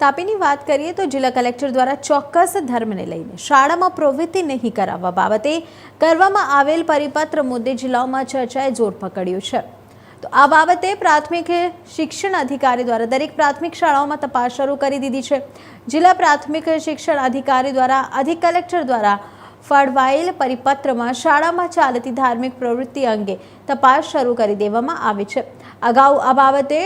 તાપીની વાત કરીએ તો જિલ્લા કલેક્ટર દ્વારા ચોક્કસ ધર્મને લઈને શાળામાં પ્રવૃત્તિ નહીં કરાવવા બાબતે કરવામાં આવેલ પરિપત્ર મુદ્દે જિલ્લાઓમાં ચર્ચાએ જોર પકડ્યું છે. તો આ બાબતે પ્રાથમિક શિક્ષણ અધિકારી દ્વારા દરેક પ્રાથમિક શાળાઓમાં તપાસ શરૂ કરી દીધી છે. જિલ્લા પ્રાથમિક શિક્ષણ અધિકારી દ્વારા અધિક કલેક્ટર દ્વારા ફાળવાયેલ પરિપત્રમાં શાળામાં ચાલતી ધાર્મિક પ્રવૃત્તિ અંગે તપાસ શરૂ કરી દેવામાં આવી છે. અગાઉ આ બાબતે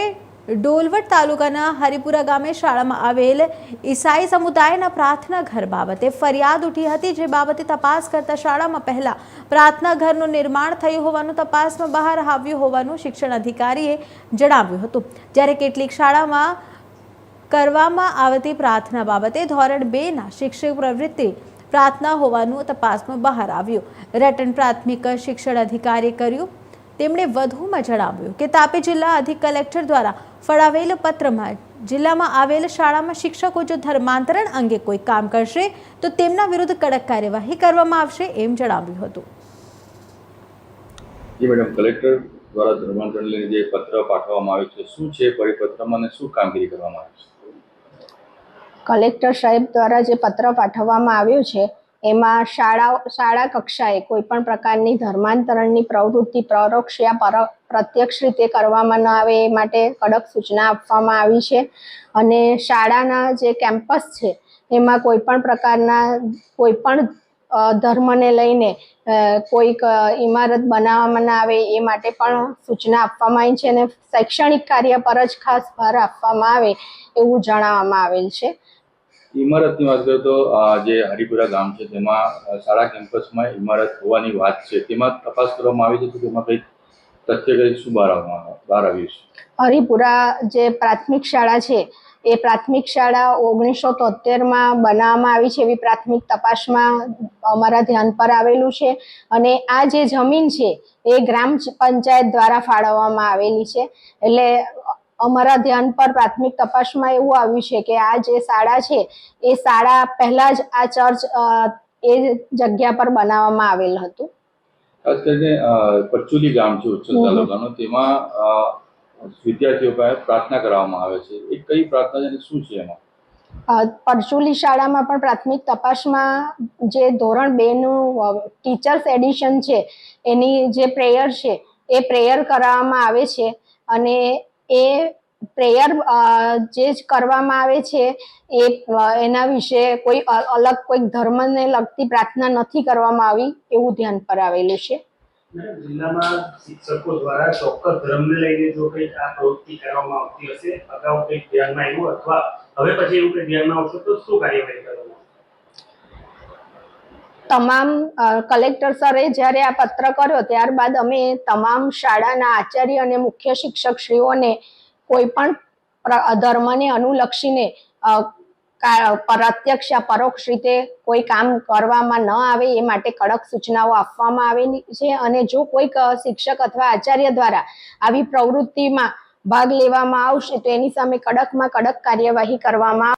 ડોલવડ તાલુકાના હરિપુરા ગામે શાળામાં આવેલ ઈસાઈ સમુદાયના પ્રાર્થના ઘર બાબતે ફરિયાદ ઉઠી હતી, જે બાબતે તપાસ કરતા શાળામાં પહેલા પ્રાર્થના ઘરનું નિર્માણ થયું હોવાનું તપાસમાં બહાર આવ્યું હોવાનું શિક્ષણ અધિકારીએ જણાવ્યું હતું. જ્યારે કેટલીક શાળામાં કરવામાં આવતી પ્રાર્થના બાબતે ધોરણ બેના શિક્ષક પ્રવૃત્તિ પ્રાર્થના હોવાનું તપાસમાં બહાર આવ્યું. રટન પ્રાથમિક શિક્ષણ અધિકારીએ કર્યું તેમણે વધુમાં જણાવ્યું કે તાપી જિલ્લા અધિક કલેક્ટર દ્વારા ફળાવેલ પત્રમાં જિલ્લામાં આવેલ શાળામાં શિક્ષકો જો ધર્માંતરણ અંગે કોઈ કામ કરશે તો તેમના વિરુદ્ધ કડક કાર્યવાહી કરવામાં આવશે એમ જણાવ્યું હતું. જી મેડમ કલેક્ટર દ્વારા ધર્માંતરણ લઈને જે પત્ર પાઠવવામાં આવ્યો છે શું છે પરિપત્રમાં અને શું કામગીરી કરવામાં આવી છે? કલેક્ટર સાહેબ દ્વારા જે પત્ર પાઠવવામાં આવ્યું છે એમાં શાળા શાળા કક્ષાએ કોઈ પણ પ્રકારની ધર્માંતરણની પ્રવૃત્તિ, પરોક્ષ યા પર, પ્રત્યક્ષ રીતે કરવામાં ન આવે એ માટે કડક સૂચના આપવામાં આવી છે. અને શાળાના જે કેમ્પસ છે, એમાં કોઈ પણ પ્રકારના, કોઈ પણ ધર્મને લઈને કોઈક ઇમારત બનાવવામાં ના આવે એ માટે પણ સૂચના આપવામાં આવી છે અને શૈક્ષણિક કાર્ય પર જ ખાસ ભાર આપવામાં આવે એવું જણાવવામાં આવેલ છે. ઇમારતની વાત કરીએ તો જે હરિપુરા ગામ છે, તેમાં શાળા કેમ્પસમાં ઇમારત હોવાની વાત છે. તેમાં તપાસ કરવામાં આવી છે તો તેમાં કંઈક તથ્ય કંઈક શું બહાર બહાર આવ્યું છે? હરિપુરા જે પ્રાથમિક શાળા છે, એ પ્રાથમિક શાળા ઓગણીસો તોતેરમાં બનાવવામાં આવી છે એવી પ્રાથમિક તપાસમાં અમારા ધ્યાન પર આવેલું છે. અને આ જે જમીન છે, એ ગ્રામ પંચાયત દ્વારા ફાળવવામાં આવેલી છે. એટલે અમારા ધ્યાન પર પ્રાથમિક તપાસમાં એવું આવ્યું છે કે આ જે શાળા છે એ શાળા પહેલા જ આ ચર્ચ એ જગ્યા પર બનાવવામાં આવેલ હતું. ખાસ કરીને પચુલી ગામ છે હમ હમ. તેમાં વિદ્યાર્થીઓ પાસે પ્રાર્થના કરવામાં આવે છે. એ કઈ પ્રાર્થના છે શું છે એમાં? પરચુલી શાળામાં પણ પ્રાથમિક તપાસમાં જે ધોરણ બેનું ટીચર્સ એડિશન છે એની જે પ્રેયર છે એ પ્રેયર કરાવવામાં આવે છે. અને એ પ્રેયર જે કરવામાં આવે છે, એ એના વિશે કોઈ અલગ કોઈક ધર્મને લગતી પ્રાર્થના નથી કરવામાં આવી એવું ધ્યાન પર આવેલું છે જિલ્લામાં શિક્ષકો દ્વારા ચોક્કસ ધર્મને લઈને જો કંઈક આ પ્રવૃત્તિ કરવામાં આવતી હશે, અગાઉ કંઈક ધ્યાનમાં આવ્યું અથવા હવે પછી એવું કંઈક ધ્યાનમાં આવશે તો શું કાર્યવાહી કરવામાં? તમામ કલેક્ટર સરે જ્યારે આ પત્ર કર્યો, ત્યારબાદ અમે તમામ શાળાના આચાર્ય અને મુખ્ય શિક્ષકશ્રીઓને કોઈ પણ ધર્મને અનુલક્ષીને પ્રત્યક્ષ પરોક્ષ રીતે કોઈ કામ કરવામાં ન આવે એ માટે કડક સૂચનાઓ આપવામાં આવેલી છે અને જો કોઈક શિક્ષક અથવા આચાર્ય દ્વારા આવી પ્રવૃત્તિમાં ભાગ લેવામાં આવશે તો એની સામે કડકમાં કડક કાર્યવાહી કરવામાં